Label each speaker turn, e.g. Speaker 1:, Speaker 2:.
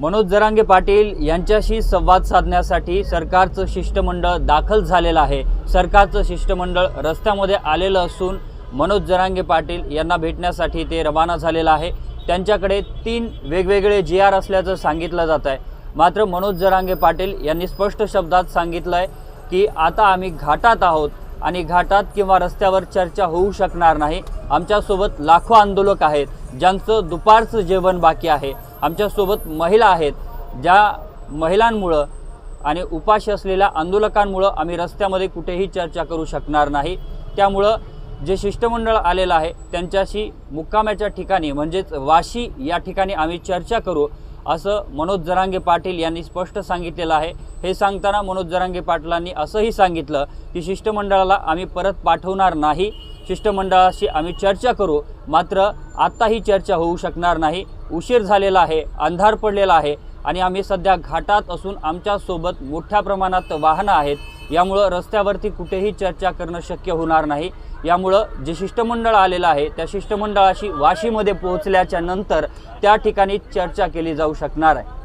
Speaker 1: मनोज जरांगे पाटील यांच्याशी संवाद साधण्यासाठी सरकारचं शिष्टमंडळ दाखल झालेलं आहे. सरकारचं शिष्टमंडळ रस्त्यामध्ये आलेलं असून मनोज जरांगे पाटील यांना भेटण्यासाठी ते रवाना झालेलं आहे. त्यांच्याकडे तीन वेगवेगळे जी आर असल्याचं सांगितलं जात आहे. मात्र मनोज जरांगे पाटील यांनी स्पष्ट शब्दात सांगितलं आहे की आता आम्ही घाटात आहोत आणि घाटात किंवा रस्त्यावर चर्चा होऊ शकणार नाही. आमच्यासोबत लाखो आंदोलक आहेत ज्यांचं दुपारचं जेवण बाकी आहे. आमच्यासोबत महिला आहेत ज्या महिलांमुळं आणि उपाशी असलेल्या आंदोलकांमुळं आम्ही रस्त्यामध्ये कुठेही चर्चा करू शकणार नाही. त्यामुळं जे शिष्टमंडळ आलेलं आहे त्यांच्याशी मुक्कामाच्या ठिकाणी म्हणजेच वाशी या ठिकाणी आम्ही चर्चा करू असं मनोज जरांगे पाटील यांनी स्पष्ट सांगितलेलं आहे. हे सांगताना मनोज जरांगे पाटलांनी असंही सांगितलं की शिष्टमंडळाला आम्ही परत पाठवणार नाही. शिष्टमंडळाशी आम्ही चर्चा करू मात्र आत्ता ही चर्चा होऊ शकणार नाही. उशीर झालेला आहे अंधार पडलेला आहे आणि आम्ही सध्या घाटात असून आमच्यासोबत मोठ्या प्रमाणात वाहनं आहेत. यामुळं रस्त्यावरती कुठेही चर्चा करणं शक्य होणार नाही. यामुळं जे शिष्टमंडळ आलेलं आहे त्या शिष्टमंडळाशी वाशीमध्ये पोहोचल्याच्या नंतर त्या ठिकाणी चर्चा केली जाऊ शकणार आहे.